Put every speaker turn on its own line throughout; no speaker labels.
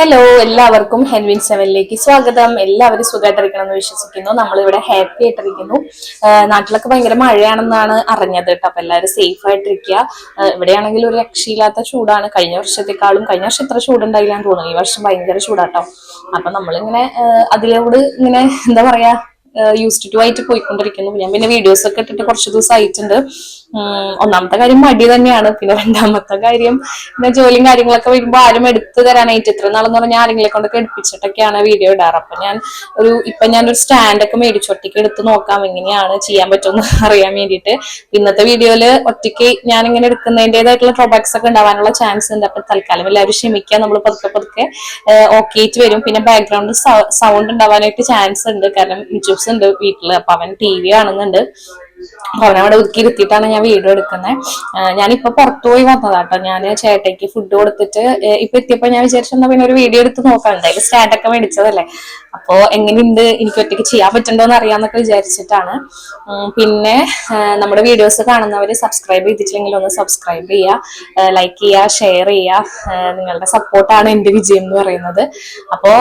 Hello എല്ലാവർക്കും ഹെൻവിൻ സെവനിലേക്ക് സ്വാഗതം. എല്ലാവരും സുഖമായിട്ടിരിക്കണം എന്ന് വിശ്വസിക്കുന്നു. നമ്മളിവിടെ ഹാപ്പി ആയിട്ടിരിക്കുന്നു. നാട്ടിലൊക്കെ ഭയങ്കര മഴയാണെന്നാണ് അറിഞ്ഞത് കേട്ടോ. അപ്പൊ എല്ലാവരും സേഫ് ആയിട്ടിരിക്കുക. ഇവിടെയാണെങ്കിൽ ഒരു രക്ഷയില്ലാത്ത ചൂടാണ്. കഴിഞ്ഞ വർഷത്തെക്കാളും കഴിഞ്ഞ വർഷം ഇത്ര ചൂടുണ്ടായില്ല എന്ന് തോന്നുന്നു. ഈ വർഷം ഭയങ്കര ചൂടാട്ടോ അപ്പൊ നമ്മളിങ്ങനെ അതിലോട് ഇങ്ങനെ എന്താ പറയാ യൂസ്ഡ് ടു ആയിട്ട് പോയിക്കൊണ്ടിരിക്കുന്നു. ഞാൻ പിന്നെ വീഡിയോസ് ഒക്കെ ഇട്ടിട്ട് കുറച്ച് ദിവസം ആയിട്ടുണ്ട്. ഒന്നാമത്തെ കാര്യം മടി തന്നെയാണ്. പിന്നെ രണ്ടാമത്തെ കാര്യം പിന്നെ ജോലിയും കാര്യങ്ങളൊക്കെ വരുമ്പോ ആരും എടുത്തു തരാനായിട്ട് ഇത്ര നാളെന്ന് പറഞ്ഞാൽ ആരെങ്കിലും കൊണ്ടൊക്കെ എടുപ്പിച്ചിട്ടൊക്കെയാണ് വീഡിയോ ഇടാറ്. അപ്പൊ ഞാൻ ഒരു ഇപ്പൊ ഞാൻ ഒരു സ്റ്റാൻഡ് ഒക്കെ മേടിച്ചു. ഒറ്റയ്ക്ക് എടുത്ത് നോക്കാം എങ്ങനെയാണ് ചെയ്യാൻ പറ്റുമെന്ന് അറിയാൻ വേണ്ടിയിട്ട്. ഇന്നത്തെ വീഡിയോയിൽ ഒറ്റയ്ക്ക് ഞാൻ ഇങ്ങനെ എടുക്കുന്നതിന്റെതായിട്ടുള്ള ഡ്രോബാക്സ് ഒക്കെ ഉണ്ടാവാനുള്ള ചാൻസ് ഉണ്ട്. അപ്പൊ തൽക്കാലം എല്ലാവരും ക്ഷമിക്കുക. നമ്മൾ പതുക്കെ പതുക്കെ ഓക്കെ ആയിട്ട് വരും. പിന്നെ ബാക്ക്ഗ്രൗണ്ട് സൗണ്ട് ഉണ്ടാവാനായിട്ട് ചാൻസ് ഉണ്ട്. കാരണം യൂട്യൂബ്സ് ഉണ്ട് വീട്ടിൽ. അപ്പൊ അവൻ ടി വി കാണുന്നുണ്ട്. അപ്പൊ അവനവിടെ ഒതുക്കി ഇരുത്തിയിട്ടാണ് ഞാൻ വീഡിയോ എടുക്കുന്നത് ഞാനിപ്പോ പുറത്തു പോയി വന്നതാട്ടോ. ഞാൻ ചേട്ടയ്ക്ക് ഫുഡ് കൊടുത്തിട്ട് ഇപ്പൊ എത്തിയപ്പോ ഞാൻ വിചാരിച്ചെന്നാ പിന്നെ ഒരു വീഡിയോ എടുത്ത് നോക്കാം. എന്തായാലും സ്റ്റാൻഡ് ഒക്കെ മേടിച്ചതല്ലേ. അപ്പോ എങ്ങനെയുണ്ട്? എനിക്ക് ഒറ്റയ്ക്ക് ചെയ്യാൻ പറ്റണ്ടോന്ന് അറിയാന്നൊക്കെ വിചാരിച്ചിട്ടാണ്. പിന്നെ നമ്മുടെ വീഡിയോസ് കാണുന്നവര് സബ്സ്ക്രൈബ് ചെയ്തിട്ടില്ലെങ്കിൽ ഒന്ന് സബ്സ്ക്രൈബ് ചെയ്യുക ലൈക്ക് ചെയ്യുക ഷെയർ ചെയ്യുക നിങ്ങളുടെ സപ്പോർട്ടാണ് എന്റെ വിജയം എന്ന് പറയുന്നത്. അപ്പോ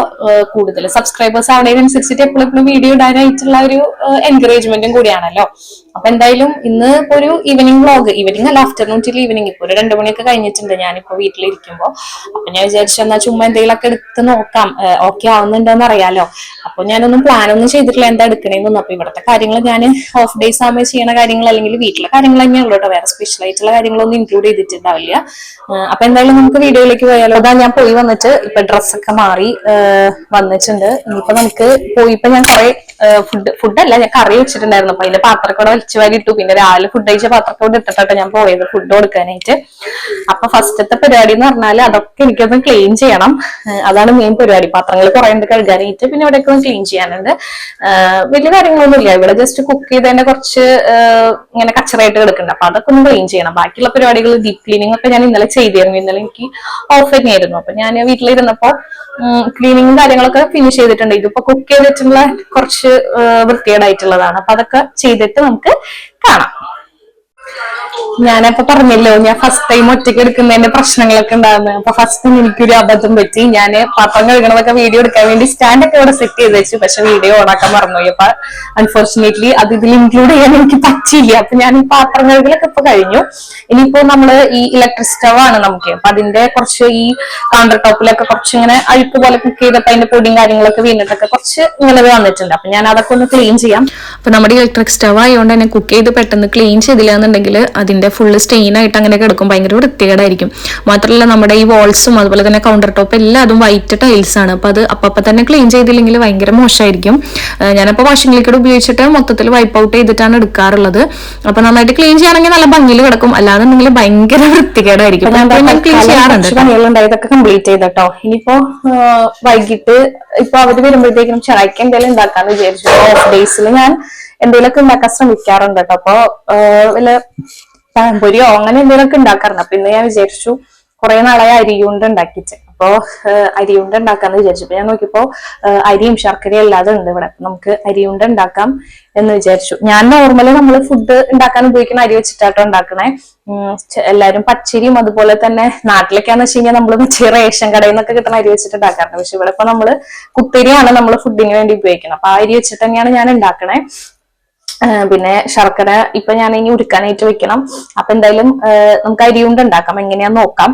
കൂടുതൽ സബ്സ്ക്രൈബേഴ്സ് ആവുന്നതിനനുസരിച്ചിട്ട് എപ്പോഴും എപ്പോഴും വീഡിയോ ഇടാനായിട്ടുള്ള ഒരു എൻകറേജ്മെന്റും കൂടിയാണല്ലോ. അപ്പൊ എന്തായാലും ഇന്ന് ഇപ്പൊ ഒരു ഈവനിങ് വ്ളോഗ് ഈവനിങ് അല്ല ആഫ്റ്റർനൂൺ ടിൽ ഈവനിങ് ഇപ്പൊ ഒരു രണ്ടു മണിയൊക്കെ കഴിഞ്ഞിട്ടുണ്ട്. ഞാനിപ്പോ വീട്ടിലിരിക്കുമ്പോ. അപ്പൊ ഞാൻ വിചാരിച്ചു എന്നാ ചുമ്മാ എന്തെങ്കിലുമൊക്കെ എടുത്ത് നോക്കാം. ഓക്കെ ആവുന്നുണ്ടോന്ന് അറിയാലോ. അപ്പൊ ഞാനൊന്നും പ്ലാൻ ഒന്നും ചെയ്തിട്ടില്ല എന്താ എടുക്കണേന്നൊന്നും. അപ്പൊ ഇവിടുത്തെ കാര്യങ്ങൾ ഞാൻ ഓഫ് ഡേയ്സ് ആകുമ്പോൾ ചെയ്യണ കാര്യങ്ങൾ അല്ലെങ്കിൽ വീട്ടിലെ കാര്യങ്ങൾ തന്നെയുള്ളൂ കേട്ടോ. വേറെ സ്പെഷ്യൽ ആയിട്ടുള്ള കാര്യങ്ങളൊന്നും ഇൻക്ലൂഡ് ചെയ്തിട്ടുണ്ടാവില്ല. അപ്പൊ എന്തായാലും നമുക്ക് വീഡിയോയിലേക്ക് പോയാലോ? അതാ ഞാൻ പോയി വന്നിട്ട് ഇപ്പൊ ഡ്രസ്സൊക്കെ മാറി വന്നിട്ടുണ്ട്. ഇനിയിപ്പോ നമുക്ക് പോയിപ്പോ ഞാൻ കുറെ ഫുഡ് ഫുഡല്ല ഞാൻ കറി വെച്ചിട്ടുണ്ടായിരുന്നു. അപ്പൊ അതിന്റെ പാത്രക്കൂടെ വലിച്ചു വാരി ഇട്ടു പിന്നെ രാവിലെ ഫുഡ് കഴിച്ച പാത്രക്കൂടെ ഇവിടെ ഞാൻ പോയത് ഫുഡ് കൊടുക്കാനായിട്ട്. അപ്പൊ ഫസ്റ്റത്തെ പരിപാടി എന്ന് പറഞ്ഞാൽ അതൊക്കെ എനിക്കൊന്ന് ക്ലീൻ ചെയ്യണം. അതാണ് മെയിൻ പരിപാടി. പാത്രങ്ങൾ കുറെ ഉണ്ട് കഴുകാനായിട്ട്. പിന്നെ ഇവിടെയൊക്കെ ഒന്ന് ക്ലീൻ ചെയ്യാനുണ്ട്. വലിയ കാര്യങ്ങളൊന്നുമില്ല ഇവിടെ ജസ്റ്റ് കുക്ക് ചെയ്തതിന്റെ കുറച്ച് ഇങ്ങനെ കച്ചറായിട്ട് കിടക്കുന്നുണ്ട്. അപ്പൊ അതൊക്കെ ഒന്ന് ക്ലീൻ ചെയ്യണം. ബാക്കിയുള്ള പരിപാടികൾ ഡീപ് ക്ലീനിങ് ഒക്കെ ഞാൻ ഇന്നലെ ചെയ്തിരുന്നു. ഇന്നലെ എനിക്ക് ഓഫ് തന്നെയായിരുന്നു അപ്പൊ ഞാൻ വീട്ടിലിരുന്നപ്പോ ക്ലീനിങ്ങും കാര്യങ്ങളൊക്കെ ഫിനിഷ് ചെയ്തിട്ടുണ്ട്. ഇതിപ്പോ കുക്ക് ചെയ്തിട്ടുള്ള കുറച്ച് ഏഹ് വൃത്തികേടായിട്ടുള്ളതാണ്. അപ്പൊ അതൊക്കെ ചെയ്തിട്ട് നമുക്ക് കാണാം. ഞാനപ്പൊ പറഞ്ഞല്ലോ ഞാൻ ഫസ്റ്റ് ടൈം ഒറ്റയ്ക്ക് എടുക്കുന്നതിന്റെ പ്രശ്നങ്ങളൊക്കെ ഉണ്ടാകുന്നത് അപ്പൊ ഫസ്റ്റ് എനിക്കൊരു അബദ്ധം പറ്റി. ഞാൻ പാത്രം കഴുകണതൊക്കെ വീഡിയോ എടുക്കാൻ വേണ്ടി സ്റ്റാൻഡ് ഒക്കെ ഇവിടെ സെറ്റ് ചെയ്ത് വെച്ചു. പക്ഷെ വീഡിയോ ഓണാക്കാൻ മറന്നുപോയി. അപ്പൊ അൺഫോർച്ചുനേറ്റ്ലി അത് ഇതിൽ ഇൻക്ലൂഡ് ചെയ്യാൻ എനിക്ക് പറ്റിയില്ല. അപ്പൊ ഞാൻ ഈ പാത്രം കഴുകലൊക്കെ ഇപ്പൊ കഴിഞ്ഞു. ഇനിയിപ്പോ നമ്മൾ ഈ ഇലക്ട്രിക് സ്റ്റവ് ആണ് നമുക്ക്. അപ്പൊ അതിന്റെ കുറച്ച് ഈ കൗണ്ടർ ടോപ്പിലൊക്കെ കുറച്ച് ഇങ്ങനെ അഴുക്ക് പോലെ കുക്ക് ചെയ്തപ്പോ അതിന്റെ പൊടിയും കാര്യങ്ങളൊക്കെ വീണിട്ടൊക്കെ കുറച്ച് ഇങ്ങനെ വന്നിട്ടുണ്ട്. അപ്പൊ ഞാൻ അതൊക്കെ ഒന്ന് ക്ലീൻ ചെയ്യാം. അപ്പൊ നമ്മുടെ ഇലക്ട്രിക് സ്റ്റവ് ആയതുകൊണ്ട് തന്നെ കുക്ക് ചെയ്ത് പെട്ടെന്ന് ക്ലീൻ ചെയ്തില്ല എന്നുണ്ടെങ്കിൽ അതിന്റെ ഫുള്ള് സ്റ്റെയിൻ ആയിട്ട് അങ്ങനെ കിടക്കും. ഭയങ്കര വൃത്തികേടായിരിക്കും. മാത്രമല്ല നമ്മുടെ ഈ വാൾസും അതുപോലെ തന്നെ കൗണ്ടർ ടോപ്പ് എല്ലാം അതും വൈറ്റ് ടൈൽസ് ആണ്. അപ്പോൾ അത് അപ്പം തന്നെ ക്ലീൻ ചെയ്തില്ലെങ്കിൽ ഭയങ്കര മോശമായിരിക്കും. ഞാനപ്പോൾ ഞാനപ്പോ വാഷിംഗ് ലിക്വിഡ് ഉപയോഗിച്ചിട്ട് മൊത്തത്തിൽ വൈപ്പ് ഔട്ട് ചെയ്തിട്ടാണ് എടുക്കാറുള്ളത്. അപ്പോൾ നന്നായിട്ട് ക്ലീൻ ചെയ്യുകയാണെങ്കിൽ നല്ല ഭംഗിയിൽ കിടക്കും. അല്ലാന്നുണ്ടെങ്കിൽ ഭയങ്കര വൃത്തികേടായിരിക്കും. ഞാൻ ക്ലീൻ ചെയ്യാറുണ്ട് ഇതൊക്കെ കംപ്ലീറ്റ് ചെയ്തട്ടോ ഇനിയിപ്പോ വൈകിട്ട് ഇപ്പൊ അവർ വരുമ്പോഴത്തേക്കും ചായക്ക് എന്തെങ്കിലും ഉണ്ടാക്കാന്ന് വിചാരിച്ചു ഓഫ് ഡേയ്സിൽ ഞാൻ എന്തെങ്കിലുമൊക്കെ ഉണ്ടാക്കാൻ ശ്രമിക്കാറുണ്ട് കേട്ടോ. അപ്പൊ വല്ല പഴംപൊരിയോ അങ്ങനെ എന്തെങ്കിലുമൊക്കെ ഉണ്ടാക്കാറുണ്ട്. അപ്പൊ ഇന്ന് ഞാൻ വിചാരിച്ചു കുറെ നാളായി അരി കൊണ്ട് ഉണ്ടാക്കിച്ച് അപ്പോ കൊണ്ട് ഉണ്ടാക്കാന്ന് വിചാരിച്ചു. അപ്പൊ ഞാൻ നോക്കിയപ്പോ അരിയും ശർക്കരയും അല്ലാതെ ഉണ്ട് ഇവിടെ. നമുക്ക് അരി കൊണ്ട് ഉണ്ടാക്കാം എന്ന് വിചാരിച്ചു. ഞാൻ നോർമലി നമ്മൾ ഫുഡ് ഉണ്ടാക്കാൻ ഉപയോഗിക്കുന്ന അരി വെച്ചിട്ടാട്ടോ ഉണ്ടാക്കണേ. എല്ലാരും പച്ചരിയും അതുപോലെ തന്നെ നാട്ടിലൊക്കെയാന്ന് വെച്ച് കഴിഞ്ഞാൽ നമ്മൾ പച്ചരി റേഷൻ കടയിൽ നിന്നൊക്കെ കിട്ടുന്ന അരി വെച്ചിട്ട് ഉണ്ടാക്കാറുണ്ട്. പക്ഷെ ഇവിടെ ഇപ്പൊ നമ്മൾ കുത്തരിയാണ് നമ്മൾ ഫുഡിന് വേണ്ടി ഉപയോഗിക്കുന്നത്. അപ്പൊ ആ അരി വെച്ചിട്ട് തന്നെയാണ് ഞാൻ ഉണ്ടാക്കണേ. പിന്നെ ശർക്കര ഇപ്പൊ ഞാൻ ഇനി ഉരുക്കാനായിട്ട് വെക്കണം. അപ്പൊ എന്തായാലും നമുക്ക് അരി കൊണ്ട് ഉണ്ടാക്കാം. എങ്ങനെയാന്ന് നോക്കാം.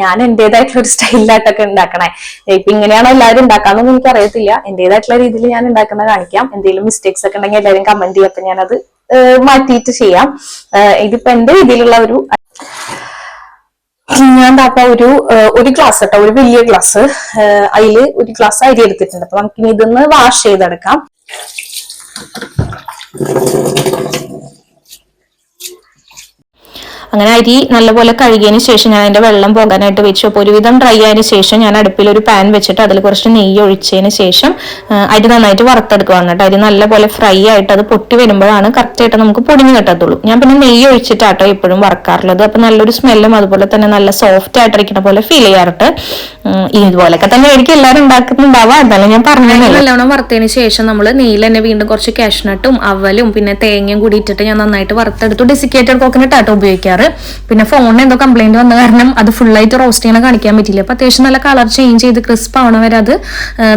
ഞാൻ എന്റേതായിട്ടുള്ള ഒരു സ്റ്റൈലിലായിട്ടൊക്കെ ഉണ്ടാക്കണേ. ഇപ്പൊ ഇങ്ങനെയാണോ എല്ലാവരും ഉണ്ടാക്കാന്നൊന്നും എനിക്ക് അറിയത്തില്ല എന്റേതായിട്ടുള്ള രീതിയിൽ ഞാൻ ഉണ്ടാക്കുന്ന കാണിക്കാം. എന്തെങ്കിലും മിസ്റ്റേക്സ് ഒക്കെ ഉണ്ടെങ്കിൽ എല്ലാവരും കമന്റ് ചെയ്യും. അപ്പൊ ഞാനത് മാറ്റിയിട്ട് ചെയ്യാം. ഇതിപ്പോ എന്റെ രീതിയിലുള്ള ഒരു ഞാൻ അപ്പൊ ഒരു ഒരു ഗ്ലാസ് കേട്ടോ ഒരു വലിയ ഗ്ലാസ് അതിൽ ഒരു ഗ്ലാസ് അരി എടുത്തിട്ടുണ്ട്. അപ്പൊ നമുക്ക് ഇനി ഇതൊന്ന് വാഷ് ചെയ്തെടുക്കാം. thank അങ്ങനെ അരി നല്ലപോലെ കഴുകിയതിന് ശേഷം ഞാൻ അതിന്റെ വെള്ളം പോകാനായിട്ട് വെച്ചു. അപ്പോൾ ഒരുവിധം ഡ്രൈ ആയതിനു ശേഷം ഞാൻ അടുപ്പിൽ ഒരു പാൻ വെച്ചിട്ട് അതിൽ കുറച്ച് നെയ്യ് ഒഴിച്ചതിന് ശേഷം അരി നന്നായിട്ട് വറുത്തെടുക്കുകയാണ് കേട്ടോ. അരി നല്ലപോലെ ഫ്രൈ ആയിട്ട് അത് പൊട്ടി വരുമ്പോഴാണ് കറക്റ്റ് ആയിട്ട് നമുക്ക് പൊടിഞ്ഞു കിട്ടത്തുള്ളൂ. ഞാൻ പിന്നെ നെയ്യ് ഒഴിച്ചിട്ടാട്ടോ എപ്പോഴും വറക്കാറുള്ളത്. അപ്പൊ നല്ലൊരു സ്മെല്ലും അതുപോലെ തന്നെ നല്ല സോഫ്റ്റ് ആയിട്ടിരിക്കുന്ന പോലെ ഫീൽ ചെയ്യാറുണ്ട്. ഇതുപോലൊക്കെ തന്നെ ആയിരിക്കും എല്ലാവരും ഉണ്ടാക്കുന്നുണ്ടാവുക. എന്നാലും ഞാൻ പറഞ്ഞു നല്ലോണം വറുത്തതിന് ശേഷം നമ്മൾ നെയ്യിൽ തന്നെ വീണ്ടും കുറച്ച് കാഷ്നട്ടും അവലും പിന്നെ തേങ്ങയും കൂടി ഇട്ടിട്ട് ഞാൻ നന്നായിട്ട് വറുത്തെടുത്തു. ഡെസിക്കേറ്റഡ് കോക്കനട്ട് ആട്ടോ ഉപയോഗിക്കാറ്.
ചെയ്യാറ്. പിന്നെ ഫോണിന് എന്തോ കംപ്ലൈന്റ് വന്ന കാരണം അത് ഫുള്ളായിട്ട് റോസ്റ്റ് ചെയ്യണ കാണിക്കാൻ പറ്റില്ല അപ്പൊ അത്യാവശ്യം നല്ല കളർ ചേഞ്ച് ചെയ്ത് ക്രിസ്പ് ആവണ വരെ അത്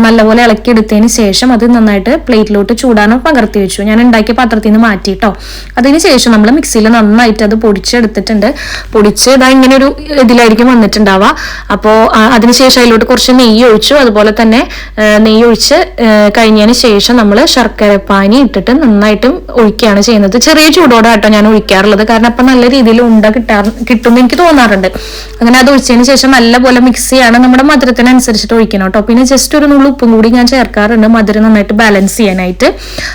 നല്ലപോലെ ഇളക്കി എടുത്തതിന് ശേഷം അത് നന്നായിട്ട് പ്ലേറ്റിലോട്ട് ചൂടാനും പകർത്തി വെച്ചു. ഞാൻ ഉണ്ടാക്കിയ പാത്രത്തിൽ നിന്ന് മാറ്റിയിട്ടോ അതിന് ശേഷം നമ്മൾ മിക്സിയിൽ നന്നായിട്ട് അത് പൊടിച്ചെടുത്തിട്ടുണ്ട്. പൊടിച്ച് ഇതാ ഇങ്ങനെ ഒരു ഇതിലായിരിക്കും വന്നിട്ടുണ്ടാവുക. അപ്പോൾ അതിനുശേഷം അതിലോട്ട് കുറച്ച് നെയ്യ് ഒഴിച്ചു. അതുപോലെ തന്നെ നെയ്യ് ഒഴിച്ച് കഴിഞ്ഞതിന് ശേഷം നമ്മൾ ശർക്കര പാനി ഇട്ടിട്ട് നന്നായിട്ടും ഒഴിക്കുകയാണ് ചെയ്യുന്നത്. ചെറിയ ചൂടോടെ കേട്ടോ ഞാൻ ഒഴിക്കാറുള്ളത്. കാരണം അപ്പം നല്ല രീതിയിൽ ഉണ്ട കിട്ടാ കിട്ടുമെന്ന് എനിക്ക് തോന്നാറുണ്ട്. അങ്ങനെ അത് ഒഴിച്ചതിന് ശേഷം നല്ലപോലെ മിക്സ് ചെയ്യാണ് നമ്മുടെ മധുരത്തിനനുസരിച്ചിട്ട് ഒഴിക്കണം കേട്ടോ പിന്നെ ജസ്റ്റ് ഒരു നുള്ളു ഉപ്പും കൂടി ഞാൻ ചേർക്കാറുണ്ട്. മധുരം നന്നായിട്ട് ബാലൻസ് ചെയ്യാനായിട്ട്.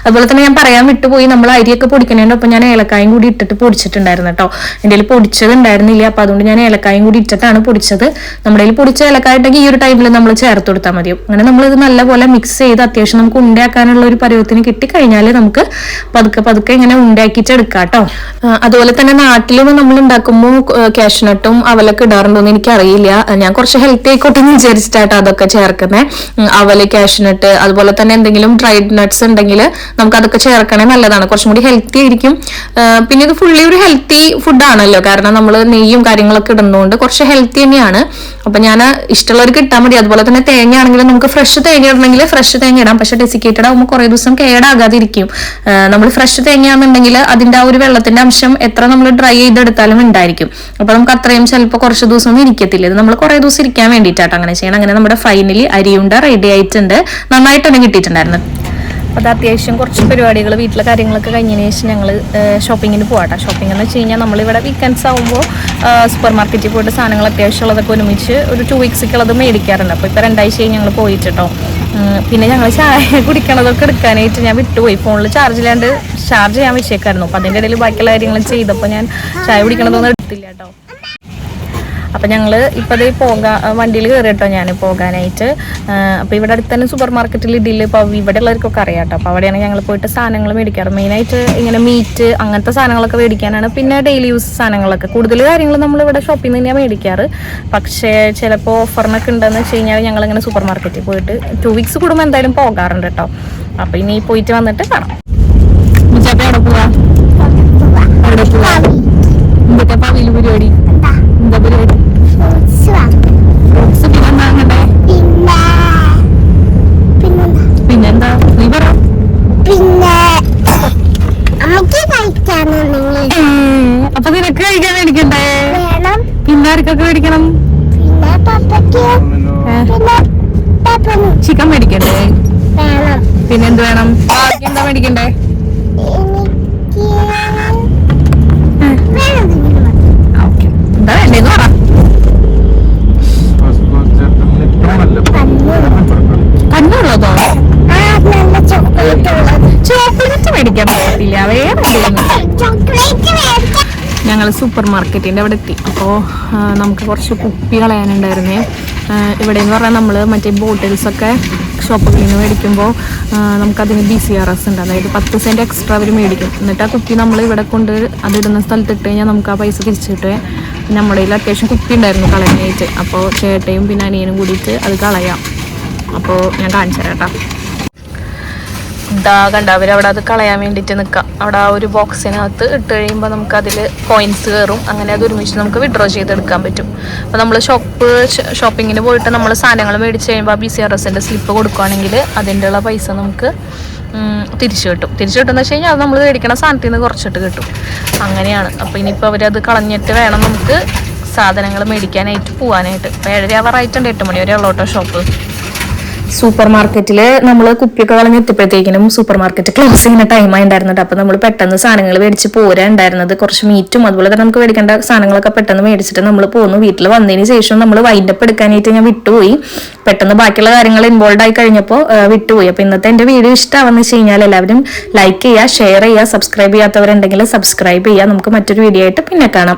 അതുപോലെ തന്നെ ഞാൻ പറയാൻ വിട്ടുപോയി നമ്മൾ അരിയൊക്കെ പൊടിക്കണേന്റെ ഒപ്പം ഞാൻ ഏലക്കായും കൂടി ഇട്ടിട്ട് പൊടിച്ചിട്ടുണ്ടായിരുന്നു കേട്ടോ എന്റെ കയ്യിൽ പൊടിച്ചത് ഉണ്ടായിരുന്നില്ല. അപ്പൊ അതുകൊണ്ട് ഞാൻ ഏലക്കായും കൂടി ഇട്ടിട്ടാണ് പൊടിച്ചത്. നമ്മുടെ കയ്യിൽ പൊടിച്ച ഏലക്കായ ഉണ്ടെങ്കിൽ ഈ ഒരു ടൈമിൽ നമ്മൾ ചേർത്ത് കൊടുത്താൽ മതിയും? അങ്ങനെ നമ്മൾ ഇത് നല്ലപോലെ മിക്സ് ചെയ്ത് അത്യാവശ്യം നമുക്ക് ഉണ്ടാക്കാനുള്ള ഒരു പരുവത്തിന് കിട്ടിക്കഴിഞ്ഞാൽ നമുക്ക് പതുക്കെ പതുക്കെ ഇങ്ങനെ ഉണ്ടാക്കിയിട്ട് എടുക്കാം കേട്ടോ അതുപോലെ തന്നെ നാട്ടിലൊന്നും നമ്മൾ ഉണ്ടാക്കുമ്പോൾ കാഷ്നട്ടും അവലൊക്കെ ഇടാറുണ്ടോന്ന് എനിക്കറിയില്ല. ഞാൻ കുറച്ച് ഹെൽത്തി ആയിക്കോട്ടെ എന്ന് വിചാരിച്ചിട്ടാട്ടോ അതൊക്കെ ചേർക്കുന്നത് അവൽ കാഷ്നട്ട് അതുപോലെ തന്നെ എന്തെങ്കിലും ഡ്രൈഡ് നട്ട്സ് ഉണ്ടെങ്കിൽ നമുക്ക് അതൊക്കെ ചേർക്കണേ നല്ലതാണ്. കുറച്ചും കൂടി ഹെൽത്തി ആയിരിക്കും. പിന്നെ ഇത് ഫുള്ളി ഒരു ഹെൽത്തി ഫുഡാണല്ലോ കാരണം നമ്മൾ നെയ്യും കാര്യങ്ങളൊക്കെ ഇടുന്നതുകൊണ്ട് കുറച്ച് ഹെൽത്തി തന്നെയാണ്. അപ്പൊ ഞാൻ ഇഷ്ടമുള്ളവർക്ക് ഇട്ടാൽ മതി. അതുപോലെ തന്നെ തേങ്ങ ആണെങ്കിലും നമുക്ക് ഫ്രഷ് തേങ്ങ ഇടണമെങ്കിൽ ഫ്രഷ് തേങ്ങ ഇടാം. പക്ഷെ ഡെസിക്കേറ്റഡ് ആകുമ്പോൾ കുറേ ദിവസം കേടാകാതിരിക്കും. നമ്മൾ ഫ്രഷ് തേങ്ങയാണെന്നുണ്ടെങ്കിൽ അതിന്റെ ആ ഒരു വെള്ളത്തിന്റെ അംശം എത്ര നമ്മൾ ഡ്രൈ ചെയ്തെടുത്താലും ഉണ്ടായിരിക്കും. അപ്പൊ നമുക്ക് അത്രയും ചിലപ്പോൾ കുറച്ച് ദിവസം ഒന്നും ഇരിക്കത്തില്ല. ഇത് നമ്മൾ കുറേ ദിവസം ഇരിക്കാൻ വേണ്ടിയിട്ടാണ് അങ്ങനെ ചെയ്യണം. അങ്ങനെ നമ്മുടെ ഫൈനലി അരിയുണ്ട റെഡി ആയിട്ടുണ്ട്. നന്നായിട്ട് തന്നെ കിട്ടിയിട്ടുണ്ടായിരുന്നു. അപ്പോൾ അത് അത്യാവശ്യം കുറച്ച് പരിപാടികൾ വീട്ടിലെ കാര്യങ്ങളൊക്കെ കഴിഞ്ഞതിന് ശേഷം ഞങ്ങൾ ഷോപ്പിങ്ങിന് പോകാട്ടോ ഷോപ്പിംഗ് എന്ന് വെച്ച് കഴിഞ്ഞാൽ നമ്മളിവിടെ വീക്കെൻഡ്സ് ആകുമ്പോൾ സൂപ്പർ മാർക്കറ്റിൽ പോയിട്ട് സാധനങ്ങൾ അത്യാവശ്യമുള്ളതൊക്കെ ഒരുമിച്ച് ഒരു ടു വീക്സിക്കുള്ളത് മേടിക്കാറുണ്ട്. അപ്പോൾ ഇപ്പോൾ രണ്ടാഴ്ചയായി ഞങ്ങൾ പോയിട്ടോ പിന്നെ ഞങ്ങൾ ചായ കുടിക്കണതൊക്കെ എടുക്കാനായിട്ട് ഞാൻ വിട്ടുപോയി. ഫോണിൽ ചാർജ് ഇല്ലാണ്ട് ചാർജ് ചെയ്യാൻ വെച്ചേക്കായിരുന്നു. അപ്പം അതിന്റെ ഇടയിൽ ബാക്കിയുള്ള കാര്യങ്ങൾ ചെയ്തപ്പോൾ ഞാൻ ചായ കുടിക്കണതൊന്നും എടുത്തില്ല കേട്ടോ അപ്പൊ ഞങ്ങൾ ഇപ്പൊ പോകാ വണ്ടിയിൽ കയറി കേട്ടോ ഞാൻ പോകാനായിട്ട്. അപ്പോൾ അപ്പൊ ഇവിടെ അടുത്ത് തന്നെ സൂപ്പർ മാർക്കറ്റിൽ ഇടിയിൽ ഇപ്പൊ ഇവിടെ ഉള്ളവർക്കൊക്കെ അറിയാം കേട്ടോ അപ്പൊ അവിടെയാണ് ഞങ്ങൾ പോയിട്ട് സാധനങ്ങൾ മേടിക്കാറ്. മെയിനായിട്ട് ഇങ്ങനെ മീറ്റ് അങ്ങനത്തെ സാധനങ്ങളൊക്കെ മേടിക്കാനാണ്. പിന്നെ ഡെയിലി യൂസ് സാധനങ്ങളൊക്കെ. കൂടുതൽ കാര്യങ്ങൾ നമ്മൾ ഇവിടെ ഷോപ്പിൽ നിന്ന് തന്നെയാണ് മേടിക്കാറ്. പക്ഷേ ചിലപ്പോൾ ഓഫറിനൊക്കെ ഉണ്ടെന്ന് വെച്ച് കഴിഞ്ഞാൽ ഞങ്ങൾ ഇങ്ങനെ സൂപ്പർ മാർക്കറ്റിൽ പോയിട്ട് ടു വീക്സ് കൂടുമ്പോൾ എന്തായാലും പോകാറുണ്ട് കേട്ടോ അപ്പൊ ഇനി പോയിട്ട് വന്നിട്ട് കാണാം. നിനക്ക് കഴിക്കാൻ മേടിക്കണ്ടേ?
വേണം.
പിന്നെ ആർക്കൊക്കെ മേടിക്കണം ചിക്കൻ മേടിക്കണ്ടേ?
വേണം.
പിന്നെ എന്ത് വേണം? ബാക്കി എന്താ മേടിക്കണ്ടേ? എന്താ വേണ്ടേന്ന് പറ. സൂപ്പർ മാർക്കറ്റിന്റെ അവിടെ എത്തി അപ്പോൾ നമുക്ക് കുറച്ച് കുപ്പി കളയാനുണ്ടായിരുന്നേ. ഇവിടെ എന്ന് പറഞ്ഞാൽ നമ്മൾ മറ്റേ ബോട്ടിൽസൊക്കെ ഷോപ്പുകളിൽ നിന്ന് മേടിക്കുമ്പോൾ നമുക്കതിന് ബി സി ആർ എസ് ഉണ്ട്. അതായത് പത്ത് സെന്റ് എക്സ്ട്രാ അവർ മേടിക്കും. എന്നിട്ട് ആ കുപ്പി നമ്മൾ ഇവിടെ കൊണ്ട് അതിടുന്ന സ്ഥലത്ത് ഇട്ട് കഴിഞ്ഞാൽ നമുക്ക് ആ പൈസ തിരിച്ചു നമ്മുടെ കയ്യിൽ അത്യാവശ്യം കുപ്പി ഉണ്ടായിരുന്നു കളയാനായിട്ട്. അപ്പോൾ ചേട്ടയും പിന്നെ അനിയനും കൂടിയിട്ട് അത് കളയാം. അപ്പോൾ ഞാൻ കാണിച്ചു തരാം കേട്ടോ. ഇതാ കണ്ട അവരവിടെ അത് കളയാൻ വേണ്ടിയിട്ട് നിൽക്കാം അവിടെ ആ ഒരു ബോക്സിനകത്ത് ഇട്ട് കഴിയുമ്പോൾ നമുക്ക് അതിൽ കോയിൻസ് കയറും അങ്ങനെ അത് ഒരുമിച്ച് നമുക്ക് വിഡ്രോ ചെയ്തെടുക്കാൻ പറ്റും. അപ്പോൾ നമ്മൾ ഷോപ്പ് ഷോപ്പിങ്ങിന് പോയിട്ട് നമ്മൾ സാധനങ്ങൾ മേടിച്ച് കഴിയുമ്പോൾ ആ ബി സി ആർ എസിന്റെ സ്ലിപ്പ് കൊടുക്കുകയാണെങ്കിൽ അതിന്റെ ഉള്ള പൈസ നമുക്ക് തിരിച്ചു കിട്ടും. തിരിച്ചു കിട്ടുമെന്ന് വെച്ച് കഴിഞ്ഞാൽ അത് നമ്മൾ മേടിക്കണ സാധനത്തിൽ നിന്ന് കുറച്ചിട്ട് കിട്ടും. അങ്ങനെയാണ്. അപ്പോൾ ഇനിയിപ്പോൾ അവരത് കളഞ്ഞിട്ട് വേണം നമുക്ക് സാധനങ്ങൾ മേടിക്കാനായിട്ട് പോകാനായിട്ട് അപ്പോൾ ഏഴര ആയിട്ടുണ്ട് എട്ട് മണി വരെ ഉള്ള ഓട്ടോ ഷോപ്പ് സൂപ്പർ മാർക്കറ്റിൽ നമ്മൾ കുപ്പിയൊക്കെ കളഞ്ഞെത്തിയപ്പോഴത്തേക്കിനും സൂപ്പർ മാർക്കറ്റ് ക്ലോസ് ചെയ്യുന്ന ടൈം ആയിട്ടുണ്ടായിരുന്നുണ്ട് അപ്പൊ നമ്മൾ പെട്ടെന്ന് സാധനങ്ങൾ മേടിച്ച് പോരാ ഉണ്ടായിരുന്നത് കുറച്ച് മീറ്റും അതുപോലെ തന്നെ നമുക്ക് മേടിക്കേണ്ട സാധനങ്ങളൊക്കെ പെട്ടെന്ന് മേടിച്ചിട്ട് നമ്മൾ പോന്നു. വീട്ടിൽ വന്നതിന് ശേഷം നമ്മൾ വൈൻഡപ്പ് എടുക്കാനായിട്ട് ഞാൻ വിട്ടുപോയി. പെട്ടെന്ന് ബാക്കിയുള്ള കാര്യങ്ങൾ ഇൻവോൾവ് ആയി കഴിഞ്ഞപ്പോൾ വിട്ടുപോയി. അപ്പോൾ ഇന്നത്തെ എന്റെ വീഡിയോ ഇഷ്ടമാണെന്ന് വെച്ച് കഴിഞ്ഞാൽ എല്ലാവരും ലൈക്ക് ചെയ്യുക ഷെയർ ചെയ്യുക സബ്സ്ക്രൈബ് ചെയ്യാത്തവരുണ്ടെങ്കിൽ സബ്സ്ക്രൈബ് ചെയ്യുക നമുക്ക് മറ്റൊരു വീഡിയോ ആയിട്ട് പിന്നെ കാണാം.